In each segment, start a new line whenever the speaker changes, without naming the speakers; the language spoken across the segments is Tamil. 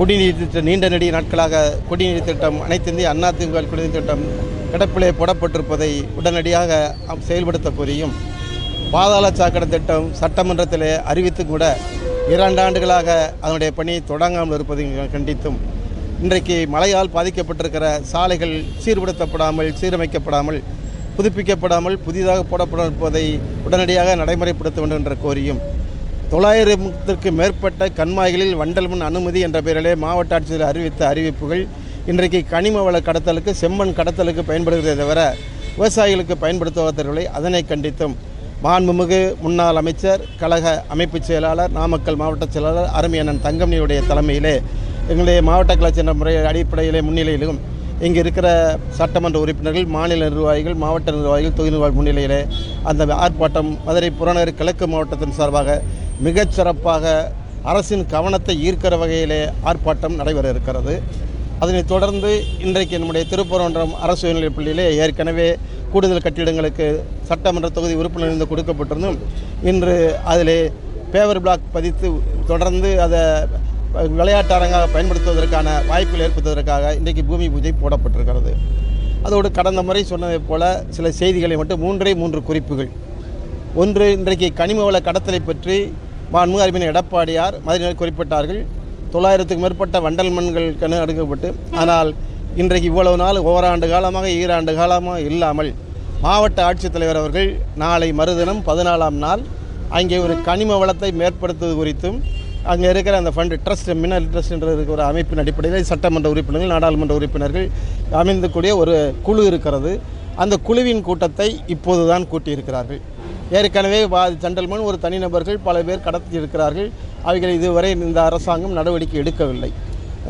குடிநீர் திட்டம் நீண்ட நெடிய நாட்களாக குடிநீர் திட்டம் அனைத்து இந்திய அண்ணா திமுக குடிநீர் திட்டம் கிடப்பிலே போடப்பட்டிருப்பதை உடனடியாக செயல்படுத்த கோரியும். பாதாள சாக்கடை திட்டம் சட்டமன்றத்தில் அறிவித்து கூட இரண்டு ஆண்டுகளாக அதனுடைய பணி தொடங்காமல் இருப்பதை கண்டித்தும். இன்றைக்கு மழையால் பாதிக்கப்பட்டிருக்கிற சாலைகள் சீர்படுத்தப்படாமல் சீரமைக்கப்படாமல் புதுப்பிக்கப்படாமல் புதிதாக போடப்பட்டிருப்பதை உடனடியாக நடைமுறைப்படுத்த வேண்டும் என்ற கோரியும். தொள்ளாயிரத்திற்கு மேற்பட்ட கண்மாய்களில் வண்டல் மண் அனுமதி என்ற பெயரிலே மாவட்ட ஆட்சியர் அறிவித்த அறிவிப்புகள் இன்றைக்கு கனிம வள கடத்தலுக்கு செம்மண் கடத்தலுக்கு பயன்படுகிறதே தவிர விவசாயிகளுக்கு பயன்படுத்துவதில்லை அதனை கண்டித்தும். மாண்புமிகு முன்னாள் அமைச்சர் கழக அமைப்புச் செயலாளர் நாமக்கல் மாவட்ட செயலாளர் அருமையண்ணன் தங்கமணியுடைய தலைமையிலே எங்களுடைய மாவட்ட கலாச்சார என்ற முறை அடிப்படையிலே முன்னிலையிலும் இங்கே இருக்கிற சட்டமன்ற உறுப்பினர்கள் மாநில நிர்வாகிகள் மாவட்ட நிர்வாகிகள் தொகுதி நிர்வாகிகள் முன்னிலையிலே அந்த ஆர்ப்பாட்டம் மதுரை புறநகர் கிழக்கு மாவட்டத்தின் சார்பாக மிகச் சிறப்பாக அரசின் கவனத்தை ஈர்க்கிற வகையிலே ஆர்ப்பாட்டம் நடைபெற இருக்கிறது அதனைத் தொடர்ந்து இன்றைக்கு நம்முடைய திருப்பரன்றம் அரசு உயர்நிலைப் பள்ளியிலே ஏற்கனவே கூடுதல் கட்டிடங்களுக்கு சட்டமன்ற தொகுதி உறுப்பினர் இருந்து கொடுக்கப்பட்டிருந்தும் இன்று அதிலே பேவர் பிளாக் பதித்து தொடர்ந்து அதை விளையாட்டு அரங்காக பயன்படுத்துவதற்கான வாய்ப்புகள் ஏற்படுத்துவதற்காக இன்றைக்கு பூமி பூஜை போடப்பட்டிருக்கிறது. அதோடு கடந்த முறை சொன்னதைப் போல சில செய்திகளை மட்டும் மூன்றே மூன்று குறிப்புகள். ஒன்று இன்றைக்கு கனிம வள கடத்தலை பற்றி மாண்புமிகு அறிவின் எடப்பாடியார் மதுரையில் குறிப்பிட்டார்கள் தொள்ளாயிரத்துக்கு மேற்பட்ட வண்டல் மண்கள் கணு அடுக்கப்பட்டு ஆனால் இன்றைக்கு இவ்வளவு நாள் ஓராண்டு காலமாக ஈராண்டு காலமாக இல்லாமல் மாவட்ட ஆட்சித்தலைவர் அவர்கள் நாளை மறுதினம் பதினாலாம் நாள் அங்கே ஒரு கனிம வளத்தை மேற்படுத்துவது குறித்தும் அங்கே இருக்கிற அந்த ஃபண்டு ட்ரஸ்ட் மினரல் ட்ரஸ்ட் என்ற இருக்கிற ஒரு அமைப்பின் அடிப்படையில் சட்டமன்ற உறுப்பினர்கள் நாடாளுமன்ற உறுப்பினர்கள் அமைந்தக்கூடிய ஒரு குழு இருக்கிறது. அந்த குழுவின் கூட்டத்தை இப்போது தான் கூட்டியிருக்கிறார்கள். ஏற்கனவே வா ஒரு தனிநபர்கள் பல பேர் கடத்தி இருக்கிறார்கள் அவைகளை இதுவரை இந்த அரசாங்கம் நடவடிக்கை எடுக்கவில்லை.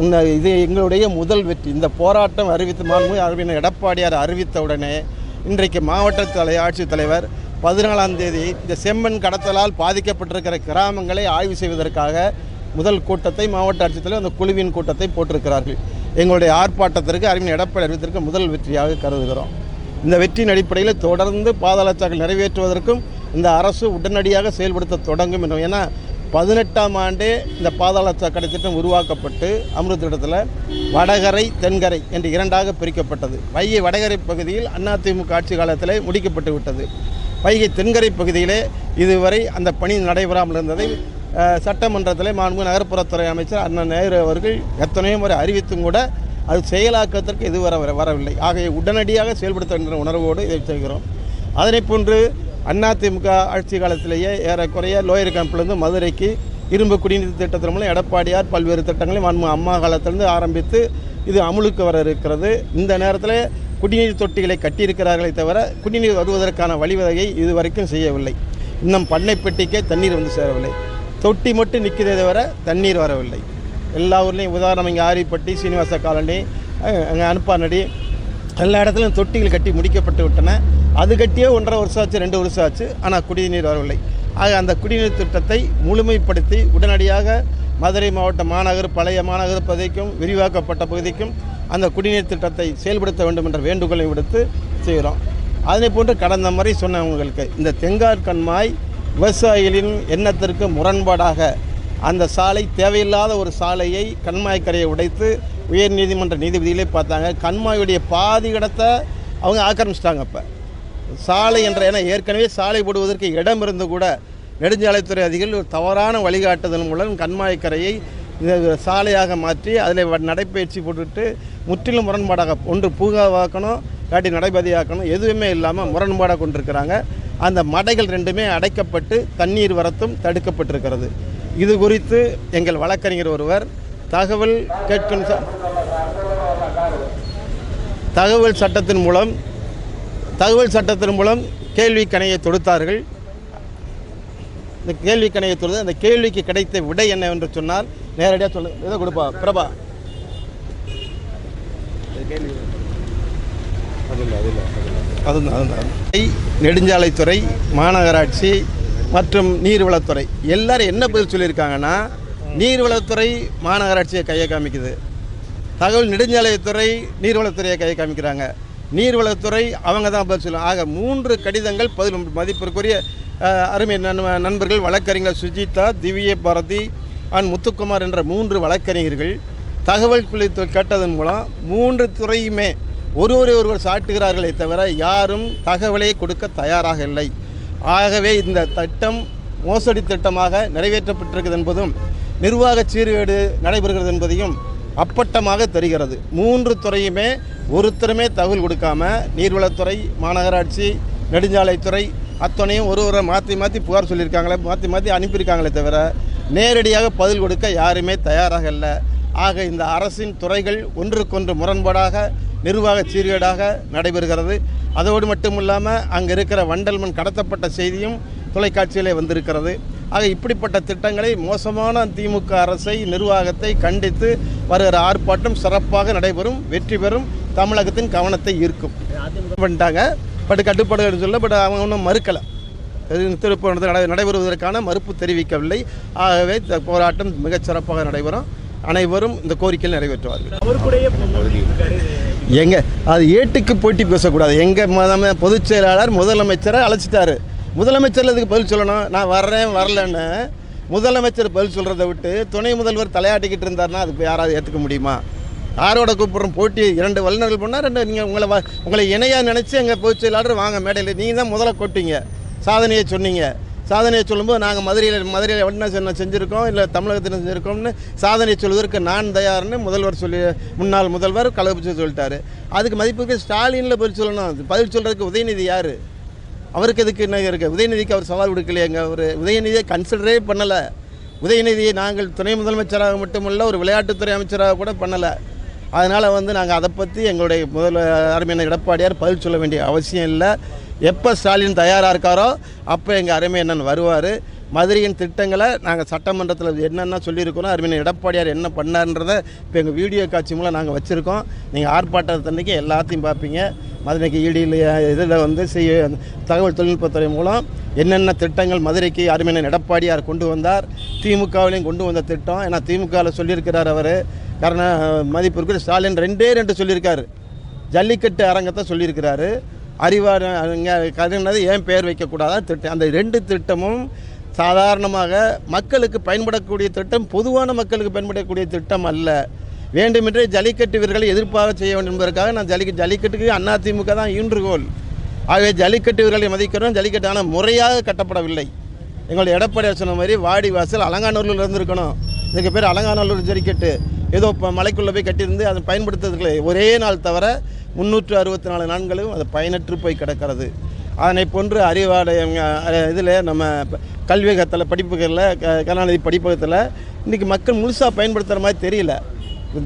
இந்த இது எங்களுடைய முதல் வெற்றி. இந்த போராட்டம் அறிவித்து மாண்புமிகு அறிவினர் எடப்பாடியார் அறிவித்தவுடனே இன்றைக்கு மாவட்ட தலை ஆட்சித்தலைவர் பதினாலாம் தேதி இந்த செம்மண் கடத்தலால் பாதிக்கப்பட்டிருக்கிற கிராமங்களை ஆய்வு செய்வதற்காக முதல் கூட்டத்தை மாவட்ட ஆட்சித்தலைவர் அந்த குழுவின் கூட்டத்தை போட்டிருக்கிறார்கள். எங்களுடைய ஆர்ப்பாட்டத்திற்கு அறிவின் எடப்பாடி அறிவித்திற்கு முதல் வெற்றியாக கருதுகிறோம். இந்த வெற்றியின் அடிப்படையில் தொடர்ந்து பாதாளச்சாக்கள் நிறைவேற்றுவதற்கும் இந்த அரசு உடனடியாக செயல்படுத்த தொடங்கும் என்றும். ஏன்னா பதினெட்டாம் ஆண்டே இந்த பாதாள சாக்கடை திட்டம் உருவாக்கப்பட்டு அமிர்த திட்டத்தில் வடகரை தென்கரை என்று இரண்டாக பிரிக்கப்பட்டது. வைகை வடகரை பகுதியில் அதிமுக ஆட்சி காலத்தில் முடிக்கப்பட்டு விட்டது. வைகை தென்கரை பகுதியிலே இதுவரை அந்த பணி நடைபெறாமல் இருந்ததை சட்டமன்றத்தில் மாண்பு நகர்ப்புறத்துறை அமைச்சர் அண்ணன் நேரு அவர்கள் எத்தனையோ முறை அறிவித்தும் கூட அது செயலாக்கத்திற்கு இது வர வரவில்லை. ஆகவே உடனடியாக செயல்படுத்த வேண்டிய உணர்வோடு இதை செய்கிறோம். அதனை போன்று அதிமுக ஆட்சி காலத்திலேயே ஏறக்குறைய லோயர் கேம்ப்லேருந்து மதுரைக்கு இரும்பு குடிநீர் திட்டத்தின் மூலம் எடப்பாடியார் பல்வேறு திட்டங்களை மாண்பு அம்மா காலத்திலிருந்து ஆரம்பித்து இது அமுலுக்கு வர இருக்கிறது. இந்த நேரத்தில் குடிநீர் தொட்டிகளை கட்டியிருக்கிறார்களே தவிர குடிநீர் வருவதற்கான வழிவகையை இதுவரைக்கும் செய்யவில்லை. இன்னும் பண்ணைப்பெட்டிக்கே தண்ணீர் வந்து சேரவில்லை. தொட்டி மட்டும் நிற்கிறதே தவிர தண்ணீர் வரவில்லை. எல்லா ஊர்லேயும் உதாரணம் இங்கே ஆரிப்பட்டி சீனிவாச காலனி அங்கே அனுப்பானடி எல்லா இடத்துலையும் தொட்டிகள் கட்டி முடிக்கப்பட்டு விட்டன. அது கட்டியே ஒன்றரை வருஷம் ஆச்சு ரெண்டு வருஷம் ஆச்சு ஆனால் குடிநீர் வரவில்லை. ஆக அந்த குடிநீர் திட்டத்தை முழுமைப்படுத்தி உடனடியாக மதுரை மாவட்ட மாநகர் பழைய மாநகர் பகுதிக்கும் விரிவாக்கப்பட்ட பகுதிக்கும் அந்த குடிநீர் திட்டத்தை செயல்படுத்த வேண்டும் என்ற வேண்டுகோளை விடுத்து செய்கிறோம். அதனை போன்று கடந்த முறை சொன்னவங்களுக்கு இந்த தெங்கார்கண்மாய் விவசாயிகளின் எண்ணத்திற்கு முரண்பாடாக அந்த சாலை தேவையில்லாத ஒரு சாலையை கண்மாய்க்கரையை உடைத்து உயர் நீதிமன்ற நீதிபதிகளே பார்த்தாங்க. கண்மாயுடைய பாதி இடத்தை அவங்க ஆக்கிரமிச்சிட்டாங்க அப்போ. சாலை என்ற ஏன்னா ஏற்கனவே சாலை போடுவதற்கு இடம் இருந்து கூட நெடுஞ்சாலைத்துறை அதிகாரிகள் ஒரு தவறான வழிகாட்டுதல் மூலம் கண்மாய்க்கரையை சாலையாக மாற்றி அதில் நடைப்பயிற்சி போட்டுட்டு முற்றிலும் முரண்பாடாக ஒன்று பூங்காவாக்கணும் காட்டி நடைபதியாக்கணும் எதுவுமே இல்லாமல் முரண்பாடாக கொண்டிருக்கிறாங்க. அந்த மடைகள் ரெண்டுமே அடைக்கப்பட்டு தண்ணீர் வரத்தும் தடுக்கப்பட்டிருக்கிறது. இது குறித்து எங்கள் வழக்கறிஞர் ஒருவர் தகவல் கேட்கும் தகவல் சட்டத்தின் மூலம் தகவல் சட்டத்தின் மூலம் கேள்வி கணையை தொடுத்தார்கள். இந்த கேள்வி கணையை தொடுத்து அந்த கேள்விக்கு கிடைத்த விடை என்னவென்று சொன்னால் நேரடியாக சொல்லு இதை கொடுப்பா பிரபா. அதுதான் அதுதான் நெடுஞ்சாலைத்துறை மாநகராட்சி மற்றும் நீர்வளத்துறை. எல்லாரும் என்ன பதில் சொல்லியிருக்காங்கன்னா நீர்வளத்துறை மாநகராட்சியை கையை காமிக்குது. தகவல் நெடுஞ்சாலைத்துறை நீர்வளத்துறையை கையை காமிக்கிறாங்க. நீர்வளத்துறை அவங்க தான் பதில் சொல்லுவாங்க. ஆக மூன்று கடிதங்கள் பதில் மதிப்பிற்குரிய அருமை நண்பர்கள் வழக்கறிஞர் சுஜிதா திவ்ய பாரதி அண்ட் முத்துக்குமார் என்ற மூன்று வழக்கறிஞர்கள் தகவல் குழு கேட்டதன் மூலம் மூன்று துறையுமே ஒருவரை ஒருவர் சாட்டுகிறார்களே தவிர யாரும் தகவலை கொடுக்க தயாராக இல்லை. ஆகவே இந்த திட்டம் மோசடி திட்டமாக நிறைவேற்றப்பட்டிருக்கிறது என்பதும் நிர்வாக சீர்கேடு நடைபெறுகிறது என்பதையும் அப்பட்டமாக தெரிகிறது. மூன்று துறையுமே ஒருத்தருமே தகவல் கொடுக்காம நீர்வளத்துறை மாநகராட்சி நெடுஞ்சாலைத்துறை அத்தனையும் ஒரு ஒரு மாற்றி மாற்றி புகார் சொல்லியிருக்காங்களே மாற்றி மாற்றி அனுப்பியிருக்காங்களே தவிர நேரடியாக பதில் கொடுக்க யாருமே தயாராக இல்லை. ஆக இந்த அரசின் துறைகள் ஒன்றுக்கொன்று முரண்பாடாக நிர்வாக சீர்கேடாக நடைபெறுகிறது. அதோடு மட்டும் இல்லாமல் அங்கே இருக்கிற வண்டல்மண் கடத்தப்பட்ட செய்தியும் தொலைக்காட்சியிலே வந்திருக்கிறது. ஆக இப்படிப்பட்ட திட்டங்களை மோசமான திமுக அரசை நிர்வாகத்தை கண்டித்து வருகிற ஆர்ப்பாட்டம் சிறப்பாக நடைபெறும் வெற்றி பெறும் தமிழகத்தின் கவனத்தை ஈர்க்கும். பண்ணிட்டாங்க. பட் கட்டுப்பாடுகள் சொல்ல பட் அவங்க ஒன்றும் மறுக்கலை. திருப்பூர் நடை நடைபெறுவதற்கான மறுப்பு தெரிவிக்கவில்லை. ஆகவே போராட்டம் மிகச் சிறப்பாக நடைபெறும். அனைவரும் இந்த கோரிக்கையில் நிறைவேற்றுவார்கள்.
அவர்
எங்க அது ஏட்டுக்கு போட்டி பேசக்கூடாது. எங்கள் மதம பொதுச் செயலாளர் முதலமைச்சரை அழைச்சிட்டாரு. முதலமைச்சரில் இதுக்கு பதில் சொல்லணும்? நான் வர்றேன் வரலன்னு முதலமைச்சர் பதில் சொல்கிறத விட்டு துணை முதல்வர் தலையாட்டிக்கிட்டு இருந்தாருன்னா அதுக்கு யாராவது ஏற்றுக்க முடியுமா? யாரோட கூப்பிட்றோம் போட்டி இரண்டு வல்லுநர்கள் பண்ணால் ரெண்டு நீங்கள் உங்களை வ- உங்களை இணையாக நினச்சி எங்கள் பொதுச் செயலாளர் வாங்க மேடையில் நீங்கள் தான் முதல்ல கொட்டிங்க சாதனையை சொன்னீங்க. சாதனையை சொல்லும்போது நாங்கள் மதுரையில் மதுரையில் என்ன சொன்ன செஞ்சுருக்கோம் இல்லை தமிழகத்தில் செஞ்சுருக்கோம்னு சாதனையை சொல்வதற்கு நான் தயார்னு முதல்வர் சொல்லி முன்னாள் முதல்வர் கள்ளக்குறிச்சி சொல்லிட்டாரு. அதுக்கு மதிப்புக்கு ஸ்டாலினில் பதில் சொல்லணும். பதில் சொல்கிறதுக்கு உதயநிதி யார்? அவருக்கு எதுக்கு என்ன இருக்குது உதயநிதிக்கு அவர் சவால் விடுக்கலையேங்க. அவர் உதயநிதியை கன்சிடரே பண்ணலை. உதயநிதியை நாங்கள் துணை முதலமைச்சராக மட்டுமல்ல ஒரு விளையாட்டுத்துறை அமைச்சராக கூட பண்ணலை. அதனால் வந்து நாங்கள் அதை பற்றி எங்களுடைய முதல் அருமையான எடப்பாடியார் பதில் சொல்ல வேண்டிய அவசியம் இல்லை. எப்போ ஸ்டாலின் தயாராக இருக்காரோ அப்போ எங்கள் அருமை என்னன்னு வருவார். மதுரையின் திட்டங்களை நாங்கள் சட்டமன்றத்தில் என்னென்ன சொல்லியிருக்கிறோம் அருமையின் எடப்பாடியார் என்ன பண்ணார்ன்றதை இப்போ எங்கள் வீடியோ காட்சி மூலம் நாங்கள் வச்சுருக்கோம். நீங்கள் ஆர்ப்பாட்டத்தன்னைக்கு எல்லாத்தையும் பார்ப்பீங்க. மதுரைக்கு ஈடியில் இதில் வந்து செய்ய தகவல் தொழில்நுட்பத்துறை மூலம் என்னென்ன திட்டங்கள் மதுரைக்கு அருமையான எடப்பாடியார் கொண்டு வந்தார் திமுகவிலையும் கொண்டு வந்த திட்டம். ஏன்னா திமுகவில் சொல்லியிருக்கிறார் அவர். காரணம் மதிப்பிற்கு ஸ்டாலின் ரெண்டே ரெண்டு சொல்லியிருக்காரு. ஜல்லிக்கட்டு அரங்கத்தை சொல்லியிருக்கிறாரு. அறிவார் கருணது ஏன் பெயர் வைக்கக்கூடாதா? திட்டம் அந்த ரெண்டு திட்டமும் சாதாரணமாக மக்களுக்கு பயன்படக்கூடிய திட்டம் பொதுவான மக்களுக்கு பயன்படக்கூடிய திட்டம் அல்ல. வேண்டுமென்றே ஜல்லிக்கட்டு வீரர்களை எதிர்ப்பாக செய்ய வேண்டும் என்பதற்காக நான் ஜல்லிக்கட்டு ஜல்லிக்கட்டுக்கு அதிமுக தான் ஈன்றுகோல் ஆகவே ஜல்லிக்கட்டு வீரர்களை மதிக்கிறோம். ஜல்லிக்கட்டு ஆனால் முறையாக கட்டப்படவில்லை. எங்களுடைய எடப்பாடியார் சொன்ன மாதிரி வாடி வாசல் அலங்காநல்லூரில் இருந்திருக்கணும். இதுக்கு பேர் அலங்காநல்லூர் ஜல்லிக்கட்டு. ஏதோ இப்போ மலைக்குள்ளே போய் கட்டியிருந்து அதை பயன்படுத்துறதுக்கு ஒரே நாள் தவிர முந்நூற்று அறுபத்தி நாலு நாட்களும் அது பயனற்று போய் கிடக்கிறது. அதனை போன்று அறிவாடைய இதில் நம்ம கல்வியகத்தில் படிப்புகளில் க கருணாநிதி படிப்பகத்தில் இன்றைக்கி மக்கள் முழுசாக பயன்படுத்துகிற மாதிரி தெரியல.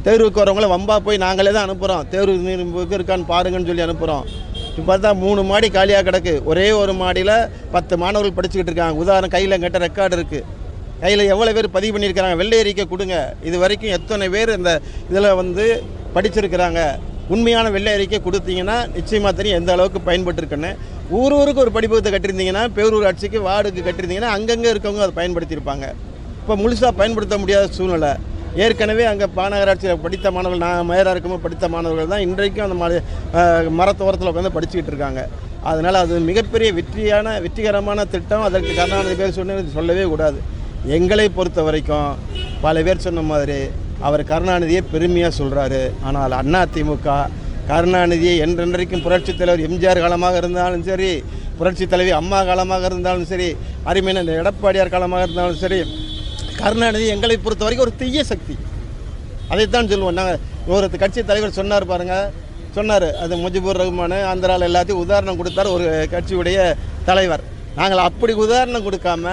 தேர்வுக்கு வரவங்கள வம்பா போய் நாங்களே தான் அனுப்புகிறோம் தேர்வு இருக்கான்னு பாருங்கன்னு சொல்லி அனுப்புகிறோம் இப்போ பார்த்தா மூணு மாடி காலியாக கிடக்கு. ஒரே ஒரு மாடியில் பத்து மாணவர்கள் படிச்சுக்கிட்டு இருக்காங்க. உதாரணம் கையில் கெட்ட ரெக்கார்டு இருக்குது கையில் எவ்வளோ பேர் பதிவு பண்ணியிருக்கிறாங்க வெள்ளை அறிக்கை கொடுங்க. இது வரைக்கும் எத்தனை பேர் இந்த இதில் வந்து படிச்சிருக்கிறாங்க? உண்மையான வெள்ளை அறிக்கை கொடுத்தீங்கன்னா நிச்சயமாக தெரியும் எந்த அளவுக்கு பயன்பட்டுருக்குன்னு. ஊர் ஊருக்கு ஒரு படிப்பகத்தை கட்டியிருந்தீங்கன்னா பேரூராட்சிக்கு வார்டுக்கு கட்டியிருந்தீங்கன்னா அங்கங்கே இருக்கவங்க அதை பயன்படுத்தியிருப்பாங்க. இப்போ முழுசாக பயன்படுத்த முடியாத சூழ்நிலை. ஏற்கனவே அங்கே மாநகராட்சியில் படித்த மாணவர்கள் நான் மேயராக இருக்கும்போது படித்த மாணவர்கள் தான் இன்றைக்கும் அந்த மாதிரி மரத்தோரத்தில் உட்காந்து படிச்சுக்கிட்டு இருக்காங்க. அதனால் அது மிகப்பெரிய வெற்றியான வெற்றிகரமான திட்டம். அதற்கு கருணாநிதி பேர் சொன்னது சொல்லவே கூடாது. எங்களை பொறுத்த வரைக்கும் பல பேர் சொன்ன மாதிரி அவர் கருணாநிதியை பெருமையாக சொல்கிறாரு ஆனால் அண்ணா திமுக கருணாநிதியை என்றென்றைக்கும் புரட்சித் தலைவர் எம்ஜிஆர் காலமாக இருந்தாலும் சரி புரட்சித் தலைவி அம்மா காலமாக இருந்தாலும் சரி அருமையான எடப்பாடியார் காலமாக இருந்தாலும் சரி கருணாநிதி எங்களை பொறுத்த வரைக்கும் ஒரு தீய சக்தி. அதைத்தான் சொல்லுவோம். நாங்கள் ஒரு கட்சி தலைவர் சொன்னார் பாருங்கள் சொன்னார் அது முஜிபுர் ரஹ்மான் ஆந்திராவில் எல்லாத்தையும் உதாரணம் கொடுத்தார் ஒரு கட்சியுடைய தலைவர். நாங்கள் அப்படி உதாரணம் கொடுக்காம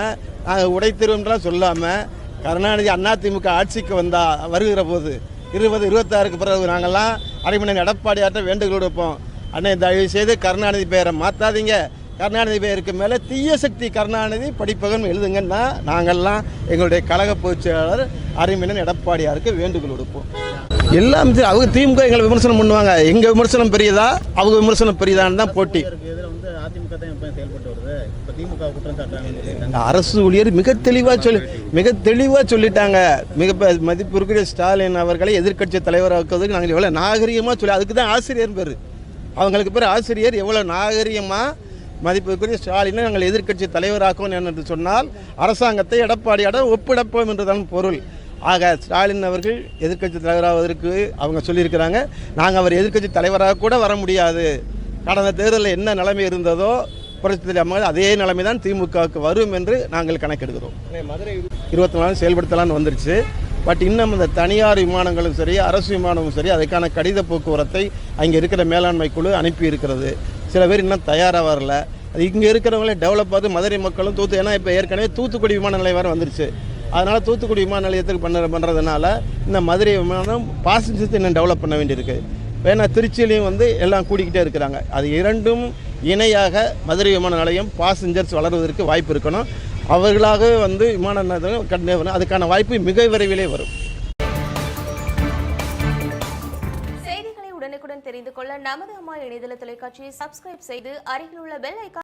நாங்கள் உடைத்திருவோம்லாம் சொல்லாமல் கருணாநிதி அதிமுக ஆட்சிக்கு வந்தா வருகிற போது இருபது இருபத்தாறுக்கு பிறகு நாங்கள்லாம் அரைமணி எடப்பாடியார்ட்ட வேண்டுகோள் கொடுப்போம் அண்ணே தயவு செய்து கருணாநிதி பெயரை மாற்றாதீங்க கருணாநிதி பெயருக்கு மேலே தீய சக்தி கருணாநிதி படிப்பகம் எழுதுங்கன்னா நாங்கள்லாம் எங்களுடைய கழக பொதுச் செயலாளர் அரிமணன் எடப்பாடியாருக்கு வேண்டுகோள் கொடுப்போம் எல்லாம் சரி, அவங்க திமுக எங்களை விமர்சனம் பண்ணுவாங்க. எங்கள் விமர்சனம் பெரியதா? அவங்க விமர்சனம் பெரியதான்னு தான் போட்டி.
வந்து அதிமுக தான் செயல்பட்டு வருது. திமுக குற்றம் சாட்டுறாங்க
அரசு ஊழியர் மிக தெளிவாக சொல்லி மிக தெளிவாக சொல்லிட்டாங்க. மிக மதிப்பிற்குரிய ஸ்டாலின் அவர்களை எதிர்க்கட்சி தலைவராக்குவதற்கு நாங்கள் எவ்வளோ நாகரிகமாக சொல்லி அதுக்கு தான் ஆசிரியர் பேர். அவங்களுக்கு பேர் ஆசிரியர் எவ்வளோ நாகரிகமாக மதிப்பிற்குரிய ஸ்டாலினை நாங்கள் எதிர்க்கட்சி தலைவராக்குவோம் என்று சொன்னால் அரசாங்கத்தை எடப்பாடியாட ஒப்பிடப்போம் என்றுதான் பொருள். ஆக ஸ்டாலின் அவர்கள் எதிர்க்கட்சி தலைவராவதற்கு அவங்க சொல்லியிருக்கிறாங்க. நாங்கள் அவர் எதிர்க்கட்சி தலைவராக கூட வர முடியாது. கடந்த தேர்தலில் என்ன நிலைமை இருந்ததோ புரட்சி அம்மா அதே நிலைமை தான் திமுகவுக்கு வரும் என்று நாங்கள் கணக்கெடுக்கிறோம்
மதுரை
இருபத்தி நாலு செயல்படுத்தலாம்னு வந்துருச்சு. பட் இன்னும் இந்த தனியார் விமானங்களும் சரி அரசு விமானமும் சரி அதுக்கான கடித போக்குவரத்தை அங்கே இருக்கிற மேலாண்மை குழு அனுப்பி இருக்கிறது சில பேர் இன்னும் தயாராக வரல. அது இங்கே இருக்கிறவங்களே டெவலப் ஆகுது. மதுரை மக்களும் தூத்து ஏன்னா இப்போ ஏற்கனவே தூத்துக்குடி விமான நிலையம் வேறு வந்துருச்சு. அதனால் தூத்துக்குடி விமான நிலையத்துக்கு பண்ண பண்ணுறதுனால இந்த மதுரை விமானம் பாசஞ்சர்ஸ் இன்னும் டெவலப் பண்ண வேண்டியிருக்கு. ஏன்னா திருச்சியிலையும் வந்து எல்லாம் கூடிக்கிட்டே இருக்கிறாங்க. அது இரண்டும் இணையாக மதுரை விமான நிலையம் பாசஞ்சர்ஸ் வளர்வதற்கு வாய்ப்பு இருக்கணும். அவர்களாகவே வந்து விமான நிலையம் வரும் அதுக்கான வாய்ப்பு மிக விரைவிலே வரும்.
செய்திகளை உடனுக்குடன் தெரிந்து கொள்ள நமது அம்மா இணையதள தொலைக்காட்சியை சப்ஸ்கிரைப் செய்து அருகில் உள்ள பெல் ஐக்கா